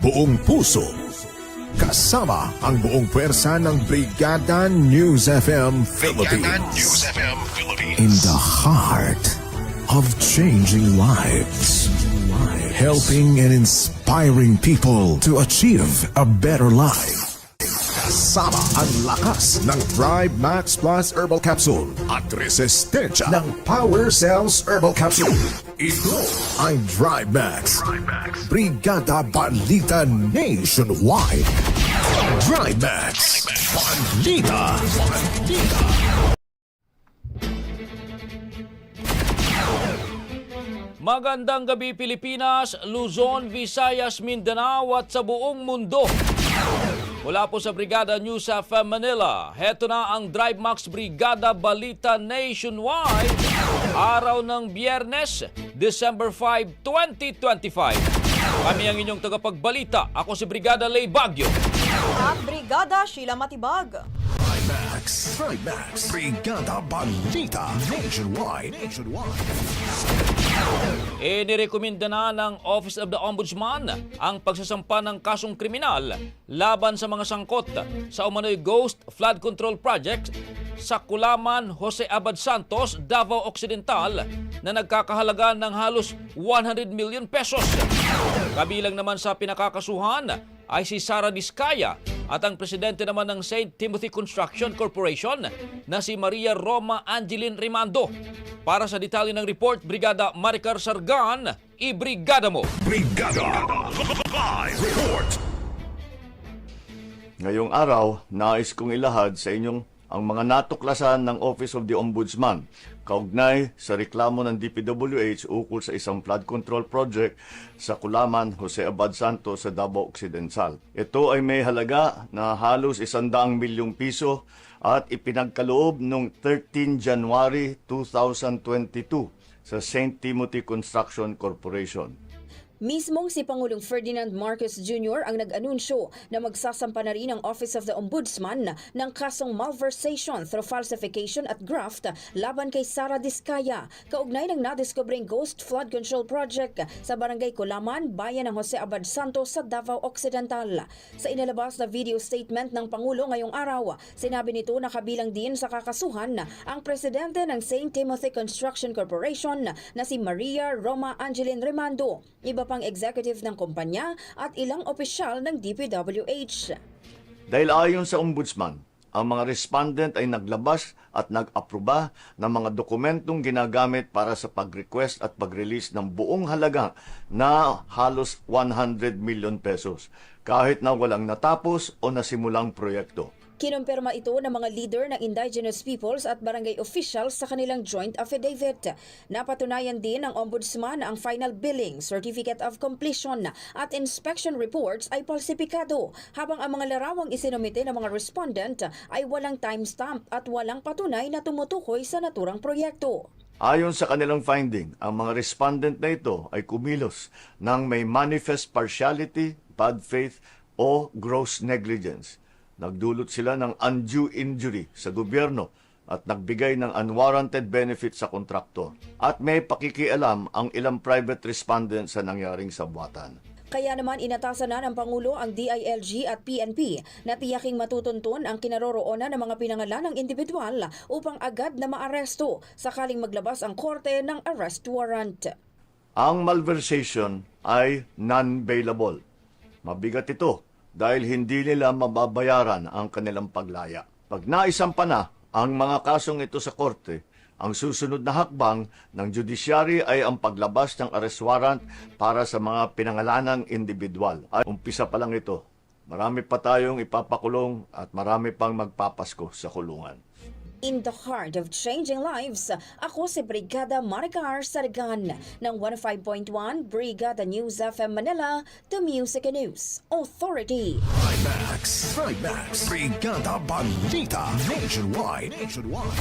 buong puso. Kasama ang buong pwersa ng Brigada News FM Philippines. In the heart of changing lives. Helping and inspiring people to achieve a better life. Kasama ang lakas ng Thrive Max Plus Herbal Capsule at resistensya ng Power Cells Herbal Capsule. Ito ay Thrive Max. Brigada Balita Nationwide. Max. Balita. Balita. Magandang gabi Pilipinas, Luzon, Visayas, Mindanao at sa buong mundo. Mula po sa Brigada News of Manila, heto na ang Drive Max Brigada Balita Nationwide. Araw ng Biyernes, December 5, 2025. Kami ang inyong tagapagbalita. Ako si Brigada Lay Bagyo. At Brigada Sheila Matibag. Max. Max. Brigada Balita Nationwide. Nationwide. Inirekomenda na ng Office of the Ombudsman ang pagsasampa ng kasong kriminal laban sa mga sangkot sa umano'y Ghost Flood Control Project sa Kulaman, Jose Abad Santos, Davao Occidental na nagkakahalaga ng halos 100 million pesos. Kabilang naman sa pinakakasuhan ay si Sara Diskaya at ang presidente naman ng St. Timothy Construction Corporation na si Maria Roma Angeline Rimando. Para sa detalye ng report, Brigada Maricar Sargan, i-brigada mo! Brigada Live Report. Ngayong araw, nais kong ilahad sa inyong ang mga natuklasan ng Office of the Ombudsman kaugnay sa reklamo ng DPWH ukol sa isang flood control project sa Kulaman, Jose Abad Santos sa Davao Occidental. Ito ay may halaga na halos isandaang milyong piso at ipinagkaloob noong 13 January 2022 sa St. Timothy Construction Corporation. Mismong si Pangulong Ferdinand Marcos Jr. ang nag-anunsyo na magsasampa na rin ang Office of the Ombudsman ng kasong malversation through falsification at graft laban kay Sara Diskaya, kaugnay ng nadiskobring Ghost Flood Control Project sa Barangay Kulaman, bayan ng Jose Abad Santos sa Davao Occidental. Sa inalabas na video statement ng Pangulo ngayong araw, sinabi nito na kabilang din sa kakasuhan ang presidente ng St. Timothy Construction Corporation na si Maria Roma Angeline Remando, iba pang executive ng kumpanya at ilang opisyal ng DPWH. Dahil ayon sa ombudsman, ang mga respondent ay naglabas at nag-aproba ng mga dokumentong ginagamit para sa pag-request at pag-release ng buong halaga na halos 100 million pesos kahit na walang natapos o nasimulang proyekto. Kinumpirma ito ng mga leader ng indigenous peoples at barangay officials sa kanilang joint affidavit. Napatunayan din ng ombudsman na ang final billing, certificate of completion at inspection reports ay falsipikado habang ang mga larawang isinumite ng mga respondent ay walang timestamp at walang patunay na tumutukoy sa naturang proyekto. Ayon sa kanilang finding, ang mga respondent na ito ay kumilos ng may manifest partiality, bad faith o gross negligence. Nagdulot sila ng undue injury sa gobyerno at nagbigay ng unwarranted benefit sa kontraktor. At may pakikialam ang ilang private respondents sa nangyaring sabwatan. Kaya naman inatasan na ng Pangulo ang DILG at PNP na tiyaking matutuntun ang kinaroroonan ng mga pinangalan ng individual upang agad na maaresto sakaling maglabas ang korte ng arrest warrant. Ang malversation ay non-bailable. Mabigat ito dahil hindi nila mababayaran ang kanilang paglaya. Pag naisampa na ang mga kasong ito sa korte, ang susunod na hakbang ng judiciary ay ang paglabas ng arrest warrant para sa mga pinangalanang individual. Ay, umpisa pa lang ito. Marami pa tayong ipapakulong at marami pang magpapasko sa kulungan. In the heart of changing lives, ako si Brigada Maricar Sargan ng 105.1 Brigada News FM Manila, The Music and News Authority. Thrive Max. Thrive Max. Brigada Balita Nationwide. Nationwide.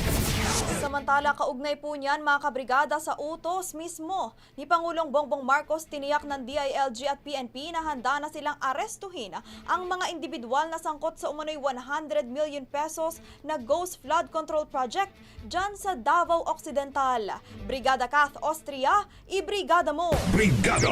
Samantala, kaugnay po niyan mga kabrigada sa utos mismo ni Pangulong Bongbong Marcos tiniyak ng DILG at PNP na handa na silang arestuhin ang mga individual na sangkot sa umano'y 100 million pesos na Ghost Flood Control Control Project dyan sa Davao Occidental. Brigada Kath Austria, ibrigada mo! Brigada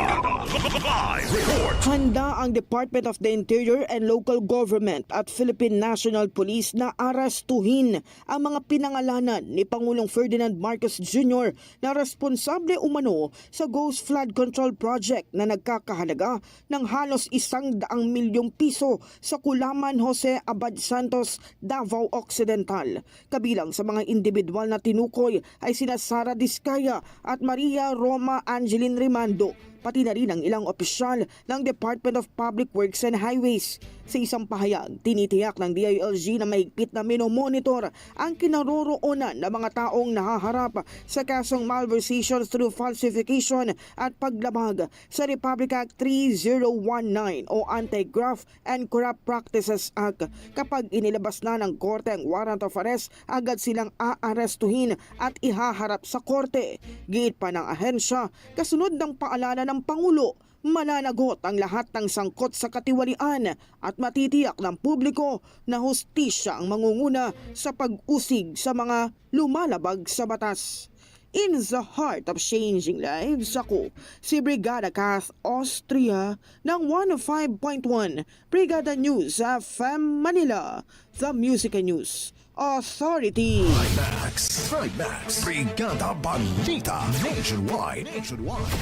Live Report. Handa ang Department of the Interior and Local Government at Philippine National Police na arastuhin ang mga pinangalanan ni Pangulong Ferdinand Marcos Jr. na responsable umano sa Ghost Flood Control Project na nagkakahalaga ng halos isang daang milyong piso sa Kulaman Jose Abad Santos, Davao Occidental. Kabilang sa mga individual na tinukoy ay sina Sara Diskaya at Maria Roma Angeline Rimando pati na rin ang ilang opisyal ng Department of Public Works and Highways. Sa isang pahayag, tinitiyak ng DILG na mahigpit na minomonitor ang kinaroroonan ng mga taong nahaharap sa kasong malversation through falsification at paglabag sa Republic Act 3019 o Anti-Graft and Corrupt Practices Act. Kapag inilabas na ng korte ang warrant of arrest, agad silang aarestuhin at ihaharap sa korte. Giit pa ng ahensya, kasunod ng paalala ng Pangulo, mananagot ang lahat ng sangkot sa katiwalian at matitiyak ng publiko na hustisya ang mangunguna sa pag-usig sa mga lumalabag sa batas. In the heart of changing lives, ako si Brigada Kath Austria ng 105.1 Brigada News FM Manila, The Music News Authority. Max. Max. Brigada Balita. Nationwide. Nationwide.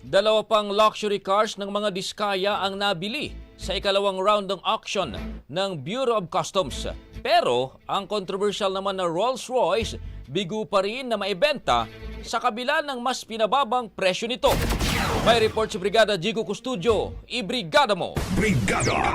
Dalawa pang luxury cars ng mga diskaya ang nabili sa ikalawang round ng auction ng Bureau of Customs. Pero ang controversial naman na Rolls-Royce bigo pa rin na maibenta sa kabila ng mas pinababang presyo nito. May report si Brigada Jigo Custudio. Ibrigada mo! Brigada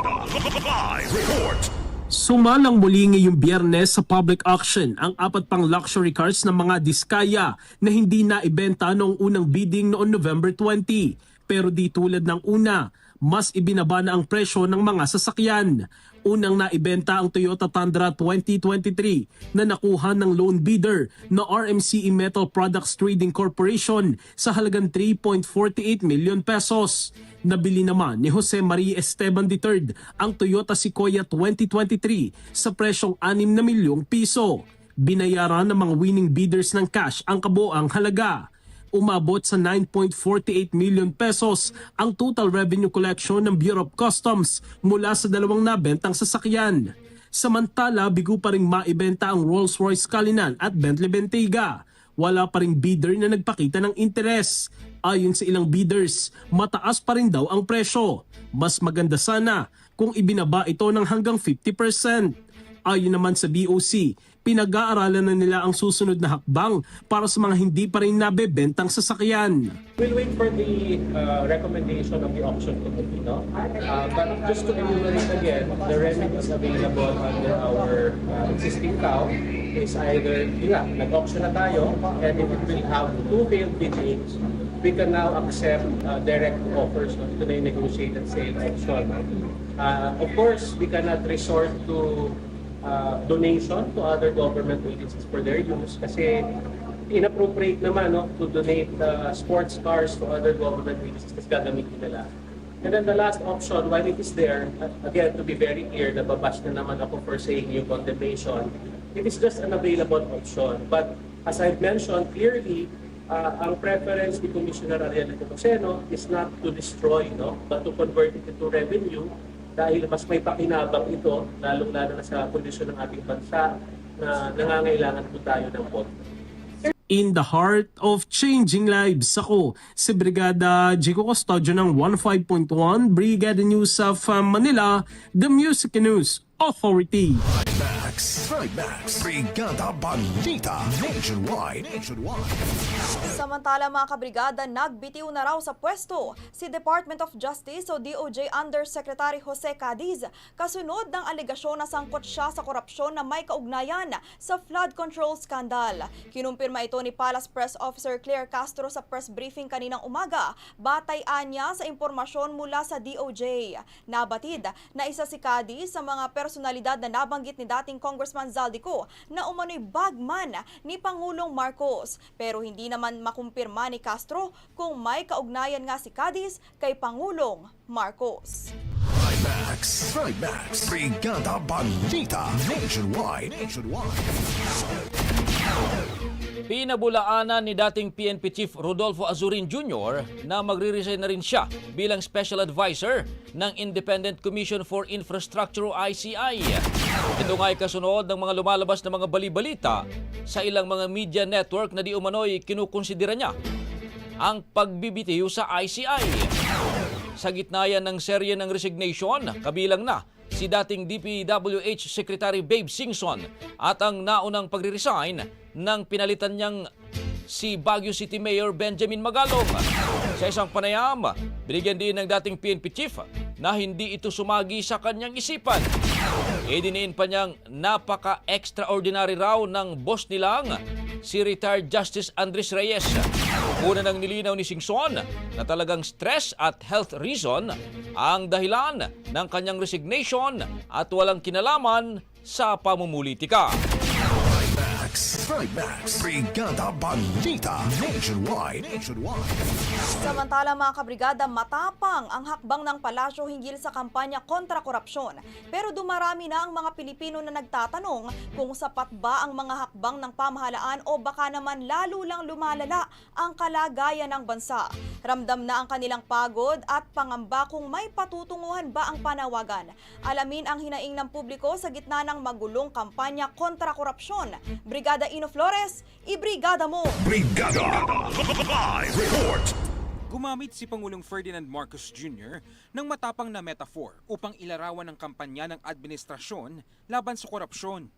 Live Report. Sumalang muli ngayong biyernes sa public auction ang apat pang luxury cars ng mga diskaya na hindi na ibenta noong unang bidding noong November 20. Pero di tulad ng una, mas ibinaba na ang presyo ng mga sasakyan. Unang naibenta ang Toyota Tundra 2023 na nakuha ng loan bidder na RMCE Metal Products Trading Corporation sa halagang 3.48 million pesos. Nabili naman ni Jose Maria Esteban III ang Toyota Sequoia 2023 sa presyong 6 na milyong piso. Binayaran ng mga winning bidders ng cash ang kabuang halaga. Umabot sa 9.48 million pesos ang total revenue collection ng Bureau of Customs mula sa dalawang nabentang sasakyan. Samantala, bigo pa ring maibenta ang Rolls-Royce Cullinan at Bentley Bentayga wala pa ring bidder na nagpakita ng interes. Ayon sa ilang bidders, mataas pa rin daw ang presyo. Mas maganda sana kung ibinaba ito ng hanggang 50%. Ayon naman sa BOC, pinag-aaralan na nila ang susunod na hakbang para sa mga hindi pa rin nabebentang sasakyan. We'll wait for the uh, recommendation of the auction committee, no? Uh, but just to enumerate again, the remedies available under our uh, existing CAO is either, yun nga, nag-auction na tayo, and if it will have two failed biddings, we can now accept uh, direct offers. No? Ito na negotiated sale auction. Uh, of course, we cannot resort to uh, donation to other government agencies for their use kasi inappropriate naman no, to donate uh, sports cars to other government agencies kasi gagamitin nila. And then the last option, while it is there, uh, again, to be very clear, nababash na naman ako for saying yung condemnation, it is just an available option. But as I've mentioned clearly, uh, ang preference ni Commissioner Ariel Toceno is not to destroy, no, but to convert it into revenue dahil mas may pakinabang ito, lalong-lalo na sa kondisyon ng ating bansa na nangangailangan po tayo ng pondo. In the heart of changing lives, ako si Brigada Jico Custodio ng 15.1 Brigada News of uh, Manila, The Music News Authority. Max. Max. Brigada Balita. Nationwide. Nationwide. Samantala mga kabrigada, nagbitiw na raw sa pwesto si Department of Justice o DOJ Undersecretary Jose Cadiz kasunod ng alegasyon na sangkot siya sa korupsyon na may kaugnayan sa flood control scandal. Kinumpirma ito ni Palace Press Officer Claire Castro sa press briefing kaninang umaga. Batay niya sa impormasyon mula sa DOJ. Nabatid na isa si Cadiz sa mga personalidad na nabanggit ni dating Congressman Zaldico na umano'y bagman ni Pangulong Marcos. Pero hindi naman makumpirma ni Castro kung may kaugnayan nga si Cadiz kay Pangulong Marcos. Max. Trimax. Brigada Balita. Nationwide. Nationwide. Pinabulaanan ni dating PNP Chief Rodolfo Azurin Jr. na magre-resign na rin siya bilang Special Advisor ng Independent Commission for Infrastructure o ICI. Ito nga ay kasunod ng mga lumalabas na mga balibalita sa ilang mga media network na di umano'y kinukonsidera niya ang pagbibitiw sa ICI. Sa gitna yan ng serye ng resignation, kabilang na si dating DPWH Secretary Babe Singson at ang naunang pagre-resign ng pinalitan niyang si Baguio City Mayor Benjamin Magalong. Sa isang panayam, binigyan din ng dating PNP chief na hindi ito sumagi sa kanyang isipan. Idiniin pa niyang napaka-extraordinary raw ng boss nilang si retired Justice Andres Reyes. Una nang nilinaw ni Singson na talagang stress at health reason ang dahilan ng kanyang resignation at walang kinalaman sa pamumulitika. Max. Trimax. Brigada Balita. Nationwide. Nationwide. Samantala mga kabrigada, matapang ang hakbang ng palasyo hinggil sa kampanya kontra korupsyon. Pero dumarami na ang mga Pilipino na nagtatanong kung sapat ba ang mga hakbang ng pamahalaan o baka naman lalo lang lumalala ang kalagayan ng bansa. Ramdam na ang kanilang pagod at pangamba kung may patutunguhan ba ang panawagan. Alamin ang hinaing ng publiko sa gitna ng magulong kampanya kontra korupsyon. Brigada Ino Flores, ibrigada mo! Brigada. Live report. Gumamit si Pangulong Ferdinand Marcos Jr. ng matapang na metaphor upang ilarawan ang kampanya ng administrasyon laban sa korupsyon.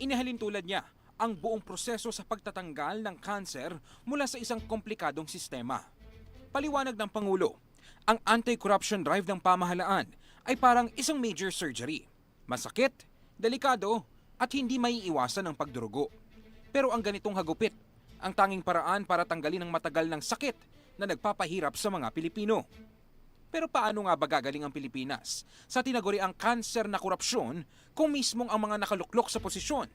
Inihalin tulad niya ang buong proseso sa pagtatanggal ng kanser mula sa isang komplikadong sistema. Paliwanag ng Pangulo, ang anti-corruption drive ng pamahalaan ay parang isang major surgery. Masakit, delikado, at hindi maiiwasan ang pagdurugo. Pero ang ganitong hagupit, ang tanging paraan para tanggalin ang matagal ng sakit na nagpapahirap sa mga Pilipino. Pero paano nga ba gagaling ang Pilipinas sa tinaguri ang kanser na korupsyon kung mismong ang mga nakaluklok sa posisyon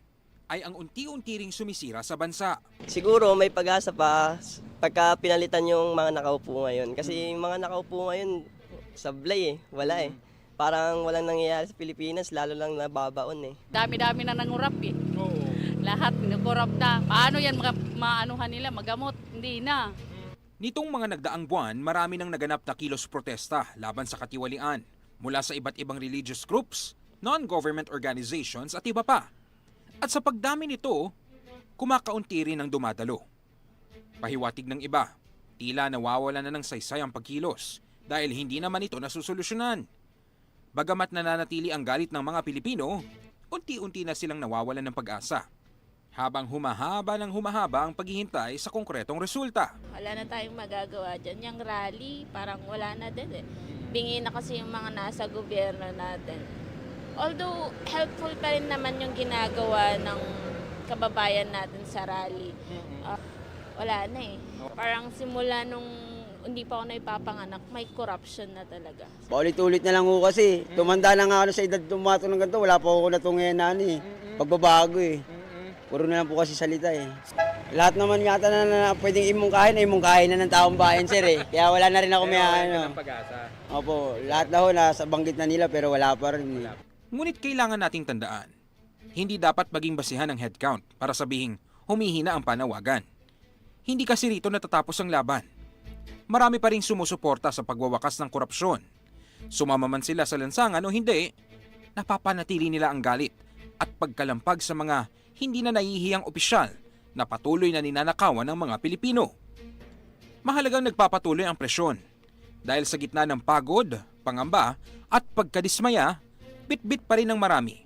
ay ang unti-unti ring sumisira sa bansa? Siguro may pag-asa pa pagka pinalitan yung mga nakaupo ngayon. Kasi yung mga nakaupo ngayon, sablay eh, wala eh. Parang walang nangyayari sa Pilipinas, lalo lang nababaon eh. Dami-dami na nangurap eh. Lahat nikorap na. Paano yan mga maanuhan nila, magamot? Hindi na. Nitong mga nagdaang buwan, marami nang naganap na kilos protesta laban sa katiwalian mula sa iba't ibang religious groups, non-government organizations at iba pa. At sa pagdami nito, kumakaunti rin ang dumadalo. Pahiwatig ng iba, tila nawawala na ng saysay ang pagkilos dahil hindi naman ito nasusolusyonan. Bagamat nananatili ang galit ng mga Pilipino, unti-unti na silang nawawalan ng pag-asa. Habang humahaba ng humahaba ang paghihintay sa konkretong resulta. Wala na tayong magagawa dyan. Yung rally, parang wala na din eh. Bingi na kasi yung mga nasa gobyerno natin. Although, helpful pa rin naman yung ginagawa ng kababayan natin sa rally. Ah, wala na eh. Parang simula nung hindi pa ako naipapanganak, may corruption na talaga. Paulit-ulit na lang ho kasi. Tumanda na nga ako sa edad tumato ng ganito, wala pa ako natungayan eh. Pagbabago eh. Puro na lang po kasi salita eh. Lahat naman yata na, na pwedeng imungkahin ay imungkahin na ng taong bayan sir eh. Kaya wala na rin ako may ano. pag-asa. Opo, lahat na ho nasa banggit na nila pero wala pa rin eh. Ngunit kailangan nating tandaan, hindi dapat maging basihan ang headcount para sabihing humihina ang panawagan. Hindi kasi rito natatapos ang laban. Marami pa rin sumusuporta sa pagwawakas ng korupsyon. Sumama man sila sa lansangan o hindi, napapanatili nila ang galit at pagkalampag sa mga hindi na nahihiyang opisyal na patuloy na ninanakawan ng mga Pilipino. Mahalagang nagpapatuloy ang presyon dahil sa gitna ng pagod, pangamba at pagkadismaya, bitbit pa rin ng marami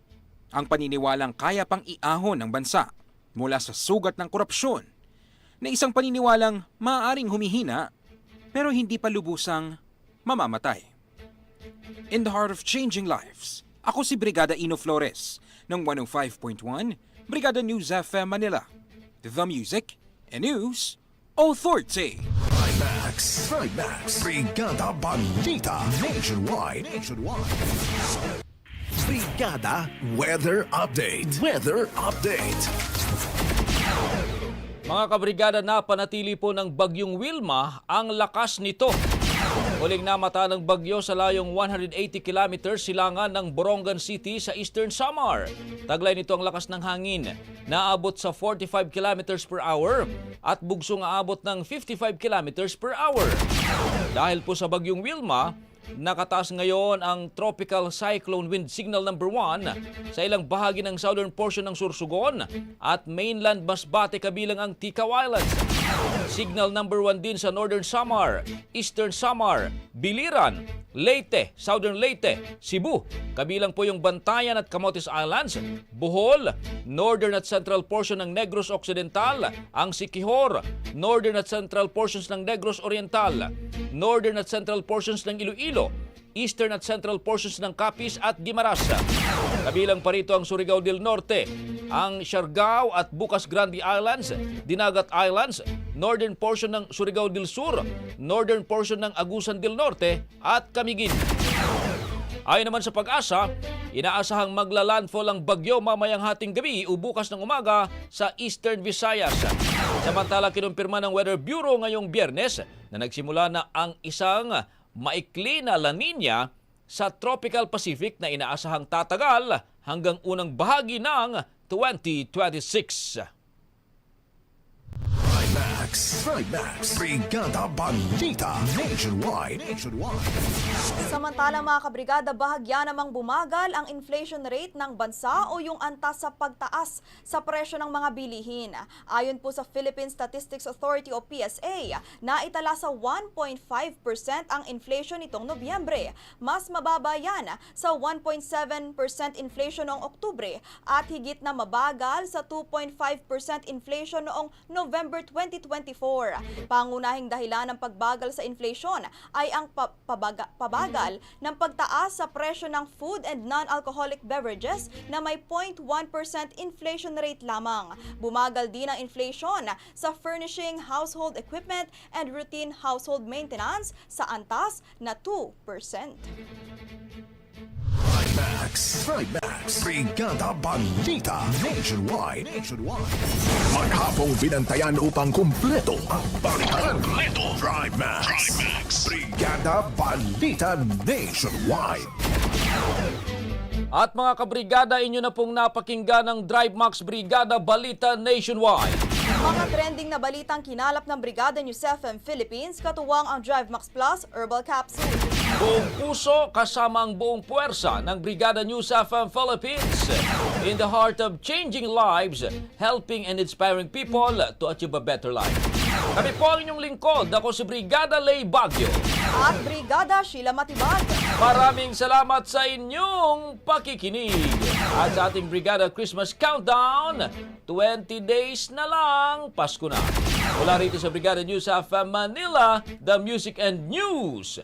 ang paniniwalang kaya pang iahon ng bansa mula sa sugat ng korupsyon na isang paniniwalang maaaring humihina pero hindi pa lubusang mamamatay. In the heart of changing lives, ako si Brigada Ino Flores ng 105.1 Brigada News FM Manila. The Music and News Authority. Trimax. Trimax. Brigada Balita. Nationwide. Nationwide. Brigada Weather Update. Weather Update. Mga kabrigada na panatili po ng bagyong Wilma ang lakas nito Huling namata ng bagyo sa layong 180 kilometers silangan ng Borongan City sa Eastern Samar. Taglay nito ang lakas ng hangin. Naabot sa 45 kilometers per hour at bugsong aabot ng 55 kilometers per hour. Dahil po sa bagyong Wilma, nakataas ngayon ang tropical cyclone wind signal number 1 sa ilang bahagi ng southern portion ng Sursugon at mainland Masbate kabilang ang Ticao Islands. Signal number 1 din sa Northern Samar, Eastern Samar, Biliran, Leyte, Southern Leyte, Cebu. Kabilang po yung Bantayan at Camotes Islands, Bohol, Northern at Central portion ng Negros Occidental, ang Siquijor, Northern at Central portions ng Negros Oriental, Northern at Central portions ng Iloilo, Eastern at Central portions ng Capiz at Guimaras. Kabilang pa rito ang Surigao del Norte, ang Siargao at Bukas Grande Islands, Dinagat Islands, Northern portion ng Surigao del Sur, Northern portion ng Agusan del Norte at Camiguin. Ayon naman sa pag-asa, inaasahang maglalandfall ang bagyo mamayang hating gabi o bukas ng umaga sa Eastern Visayas. Samantala, kinumpirma ng Weather Bureau ngayong biyernes na nagsimula na ang isang maikli na La Nina sa Tropical Pacific na inaasahang tatagal hanggang unang bahagi ng 2026. Max. Max. Brigada Balita. Nationwide. Nationwide. Samantala mga kabrigada, bahagya namang bumagal ang inflation rate ng bansa o yung antas sa pagtaas sa presyo ng mga bilihin. Ayon po sa Philippine Statistics Authority o PSA, naitala sa 1.5% ang inflation nitong Nobyembre. Mas mababa yan sa 1.7% inflation noong Oktubre at higit na mabagal sa 2.5% inflation noong November 2024. Pangunahing dahilan ng pagbagal sa inflation ay ang pa- pabaga- pabagal ng pagtaas sa presyo ng food and non-alcoholic beverages na may 0.1% inflation rate lamang. Bumagal din ang inflation sa furnishing, household equipment, and routine household maintenance sa antas na 2%. Max. Max. Brigada Balita. Nationwide. Nationwide. Maghapong binantayan upang kumpleto ang balikan. Kumpleto. Drive Max. Drive Max. Brigada Balita Nationwide. At mga kabrigada, inyo na pong napakinggan ng Drive Max Brigada Balita Nationwide. Mga trending na balitang kinalap ng Brigada News FM Philippines, katuwang ang Drive Max Plus Herbal Capsule. Buong puso kasama ang buong puwersa ng Brigada News FM Philippines in the heart of changing lives, helping and inspiring people to achieve a better life. Kami po ang inyong lingkod. Ako si Brigada Lay Bagyo. At Brigada Sheila Matibag. Maraming salamat sa inyong pakikinig. At sa ating Brigada Christmas Countdown, 20 days na lang, Pasko na. Mula rito sa Brigada News FM Manila, the Music and News